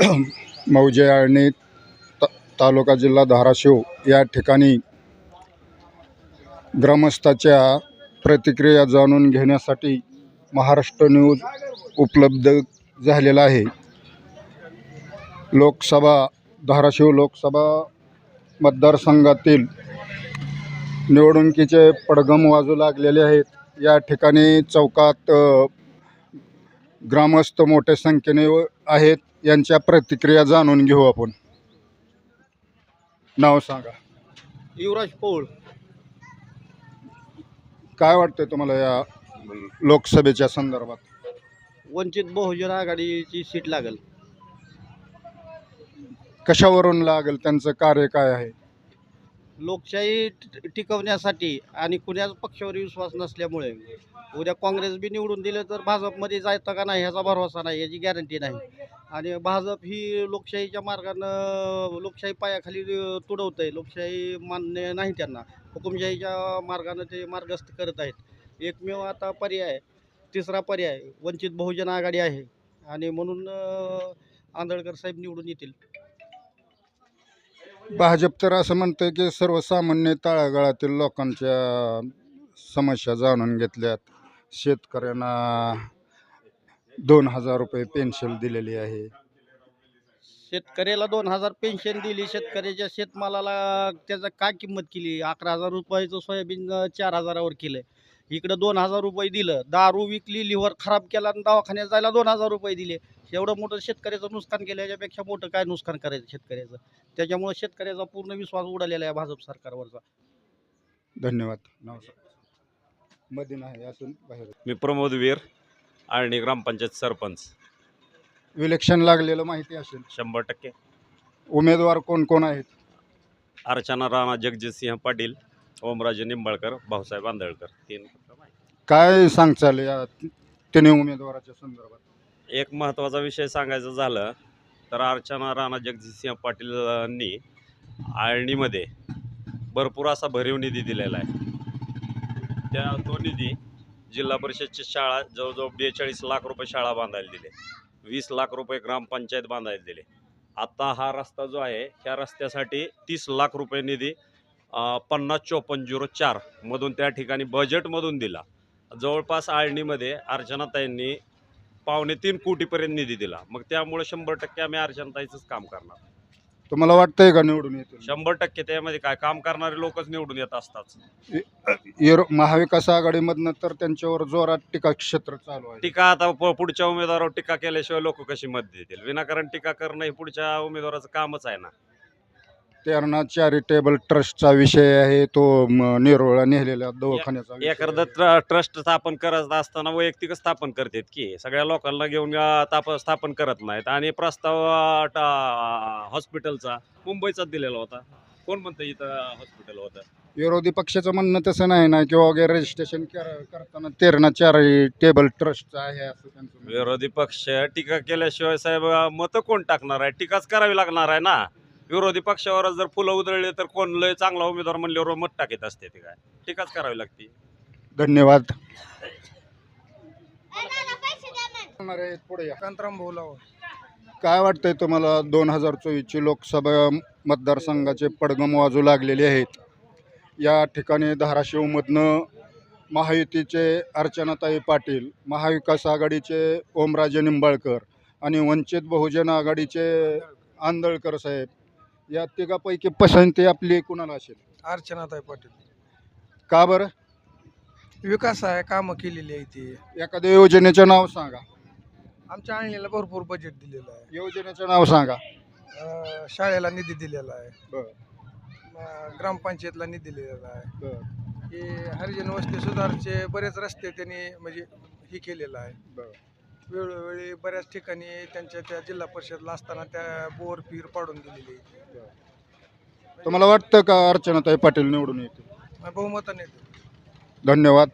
मौजे आळणी ता तालुका जिल्हा धाराशिव या ठिकाणी ग्रामस्थाच्या प्रतिक्रिया जाणून घेण्यासाठी महाराष्ट्र न्यूज उपलब्ध झालेला आहे. लोकसभा धाराशिव लोकसभा मतदारसंघातील निवडणुकीचे पडगम वाजू लागलेले आहेत. या ठिकाणी चौकात ग्रामस्थ मोठ्या संख्येने आहेत यांच्या प्रतिक्रिया जाणून घेऊ आपण. नाव सांगा. युवराज पौळ. काय वाटतंय तुम्हाला या लोकसभेच्या संदर्भात? वंचित बहुजन आघाडीची सीट लागेल. कशावरून लागेल? त्यांचं कार्य काय आहे? लोकशाही टिकवण्यासाठी आणि कुण्याच पक्षावर विश्वास नसल्यामुळे उद्या काँग्रेस बी निवडून दिलं तर भाजपमध्ये जायचं का नाही ह्याचा भरोसा नाही याची गॅरंटी नाही. आणि भाजप ही लोकशाहीच्या मार्गानं लोकशाही पायाखाली तुडवतं तुडवत आहे लोकशाही मान्य नाही त्यांना. हुकुमशाहीच्या मार्गानं ते मार्गस्थ करत आहेत. एकमेव आता पर्याय तिसरा पर्याय वंचित बहुजन आघाडी आहे. आणि म्हणून आंधळकर साहेब निवडून येतील. भाजप तर असं म्हणतंय की सर्वसामान्य तळागाळातील लोकांच्या समस्या जाणून घेतल्यात. शेतकऱ्यांना दोन हजार रुपये पेन्शन दिलेली आहे. शेतकऱ्याला दोन हजार पेन्शन दिली शेतकऱ्याच्या शेतमालाला त्याचा काय किंमत केली? अकरा हजार रुपयाचं सोयाबीन चार हजारावर केलं इकडं दोन हजार रुपये दिलं दारू विकली लिव्हर खराब केला आणि दवाखान्यात जायला दोन हजार रुपये दिले. एवढं मोठं शेतकऱ्याचं नुकसान केलं याच्यापेक्षा मोठं काय नुकसान करायचं शेतकऱ्याचं? त्याच्यामुळे शेतकऱ्याचा पूर्ण विश्वास उडालेला आहे भाजप सरकारवरचा. धन्यवाद. नाव सांगा. मध्ये नाही असून बाहेर. मी प्रमोद वीर आळणी ग्रामपंचायत सरपंच. इलेक्शन लागलेलं माहिती असेल. शंभर टक्के. उमेदवार कोण कोण आहेत? अर्चना राणा जगजितसिंह पाटील ओमराजे निंबाळकर भाऊसाहेब आंधळकर. तीन. काय सांगचाल या तिन्ही उमेदवाराच्या संदर्भात? एक महत्त्वाचा विषय सांगायचा झालं तर अर्चना राणा जगजितसिंह पाटीलांनी आळणीमध्ये भरपूर असा भरीव निधी दिलेला आहे. त्या तो निधी जिल्हा परिषदची शाळा जवळजवळ बेचाळीस लाख रुपये शाळा बांधायला दिले. वीस लाख रुपये ग्रामपंचायत बांधायला दिले. आता हा रस्ता जो आहे ह्या रस्त्यासाठी तीस लाख रुपये निधी पन्नास चोपन्न झिरो चारमधून त्या ठिकाणी बजेटमधून दिला. जवळपास आळणीमध्ये अर्चनाताईंनी पावणे तीन कोटीपर्यंत निधी दिला. मग त्यामुळे शंभर टक्के आम्ही अर्चनाताईचंच काम करणार. तुम्हाला वाटतंय का निवडून येतील? शंभर टक्के त्यामध्ये काय काम करणारे लोकच निवडून येत असतात. युरो महाविकास आघाडीमधनं तर त्यांच्यावर जोरात टीका क्षेत्र चालू आहे. टीका आता प- पुढच्या उमेदवारावर टीका केल्याशिवाय लोक कशी मत देतील? विनाकारण टीका करणं हे पुढच्या उमेदवाराचं कामच आहे ना. तेरणा चॅरिटेबल ट्रस्टचा विषय आहे तो म, निरोळा नेलेल्या दवाखान्याचा विषय एखादं आहे. ट्र ट्रस्ट स्थापन करत असताना वैयक्तिक स्थापन करतात की सगळ्या लोकांना घेऊन अं, ताप स्थापन करत नाहीत. आणि प्रस्ताव अं, टा- हॉस्पिटलचा मुंबईचाच दिलेला होता. कोण म्हणतं इथं हॉस्पिटल होतं? विरोधी पक्षाचं म्हणणं तसं नाही ना किंवा वगैरे रजिस्ट्रेशन करताना तेरणा चॅरिटेबल ट्रस्टचं आहे असं त्यांचं म्हणणं. विरोधी पक्ष टीका केल्याशिवाय साहेब मतं कोण टाकणार आहे? टीकाच करावी लागणार आहे ना? विरोधी पक्षावर जर फुलं उधळले तर कोण लय चांगला उमेदवार म्हणल्यावर मत टाकीत असते ते काय? टीकाच करावी लागते. धन्यवाद. पुढे कांतराम भाऊलावर काय वाटतंय तुम्हाला दोन हजार चोवीसची लोकसभा मतदारसंघाचे पडगम वाजू लागलेले आहेत? या ठिकाणी धाराशिवमधनं महायुतीचे अर्चनाताई पाटील महाविकास आघाडीचे ओमराजे निंबाळकर आणि वंचित बहुजन आघाडीचे आंदळकर साहेब या तिघापैकी पसंती आपली कुणाला असेल? अर्चनाताई पाटील. का बरं? विकास आहे कामं केलेली आहे ती. एखाद्या योजनेचं नाव सांगा. आमच्या आणलेला भरपूर बजेट दिलेलं आहे. योजनेचं नाव सांगा. अं, शाळेला निधी दिलेला आहे. बरं. अं, ग्रामपंचायतला निधी दिलेला आहे. बरं. हे हरिजन वस्ती सुधारचे बरेच रस्ते त्यांनी म्हणजे हे केलेलं आहे. बरं. वेळोवेळी बऱ्याच ठिकाणी त्यांच्या त्या जिल्हा परिषदला असताना त्या बोर पीर पाडून दिलेली आहे. तुम्हाला वाटतं का अर्चनाताई पाटील निवडून येतील? मग बहुमताने धन्यवाद.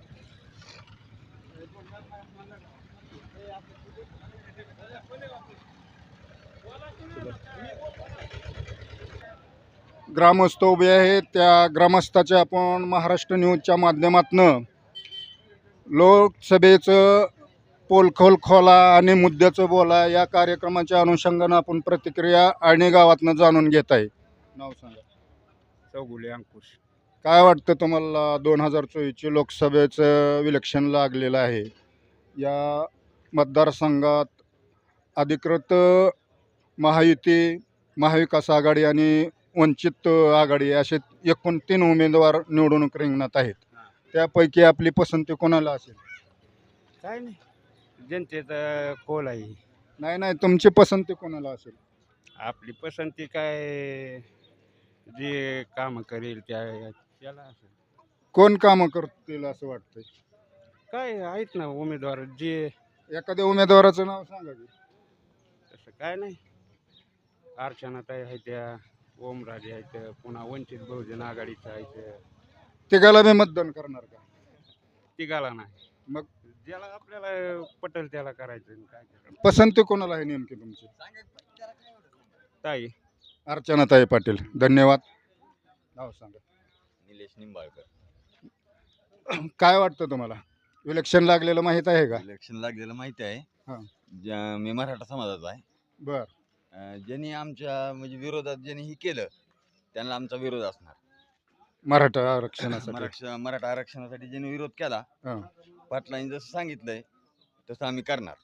ग्रामस्थ उभे आहेत. त्या ग्रामस्थाच्या आपण महाराष्ट्र न्यूजच्या माध्यमातनं लोकसभेचं पोलखोल खोला आणि मुद्द्याचं बोला या कार्यक्रमाच्या अनुषंगानं आपण प्रतिक्रिया आणि गावातनं जाणून घेत आहे. नाव सांगा. चौगुले अंकुश. काय वाटतं तुम्हाला दोन हजार चोवीसचे लोकसभेचं इलेक्शन लागलेलं आहे? या मतदारसंघात अधिकृत महायुती महाविकास आघाडी आणि वंचित आघाडी असे एकूण तीन उमेदवार निवडणूक रिंगणात आहेत. त्यापैकी आपली पसंती कोणाला असेल? काय नाही. जनतेचा कोल आहे. नाही नाही तुमची पसंती कोणाला असेल? आपली पसंती काय जे काम करेल त्या त्याला असेल. कोण कामं करतील असं वाटतंय? काय आहेत ना उमेदवार जे एखाद्या उमेदवाराचं नाव सांगा की. तसं काय नाही. अर्चनाताई आहे त्या ओमराजे आहेत पुन्हा वंचित बहुजन आघाडीचं आहेत. तिघाला मी मतदान करणार का? तिघाला नाही. मग? ज्याला आपल्याला पटेल त्याला करायचं आणि काय करायचं. पसंती कोणाला आहे नेमकी तुमची? ताई. अर्चनाताई पाटील. धन्यवाद. नाव सांगा. निलेश निंबाळकर. काय वाटतं तुम्हाला? इलेक्शन लागलेलं माहीत आहे का? इलेक्शन लागलेलं माहिती हा. आहे ज्या- मी मराठा समाजाचा आहे. बर. अं, ज्यांनी आमच्या म्हणजे विरोधात ज्यांनी हे केलं त्यांना आमचा विरोध असणार. मराठा आरक्षणासाठी. मराठा मराठा आरक्षणासाठी ज्यांनी विरोध केला हा. पाटलांनी जसं सांगितलंय तसं आम्ही करणार.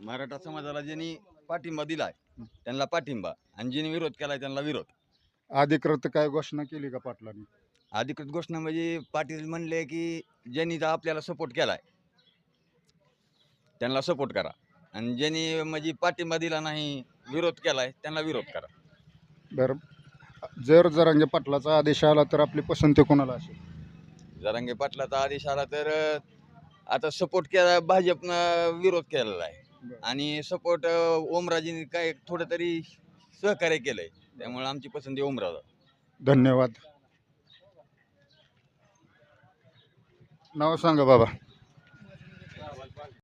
मराठा समाजाला ज्यांनी पाठिंबा दिलाय त्यांना पाठिंबा. आणि ज्यांनी विरोध केलाय त्यांना विरोध. अधिकृत काय घोषणा केली का पाटलांनी? अधिकृत घोषणा म्हणजे पाटील म्हणले की ज्यांनी आपल्याला सपोर्ट केलाय त्यांना सपोर्ट करा. आणि ज्यांनी म्हणजे पाठिंबा दिला नाही विरोध केलाय त्यांना विरोध करा. बर. जर जरांगे पाटलाचा आदेश आला तर आपली पसंती कोणाला असेल? जरांगे पाटलाचा आदेश आला तर आता सपोर्ट केला भाजपनं विरोध केलेला आहे. आणि सपोर्ट ओमराजेने काय थोडं तरी सहकार्य केलंय. त्यामुळे आमची पसंती ओमराजा धन्यवाद. नाव सांगा बाबा.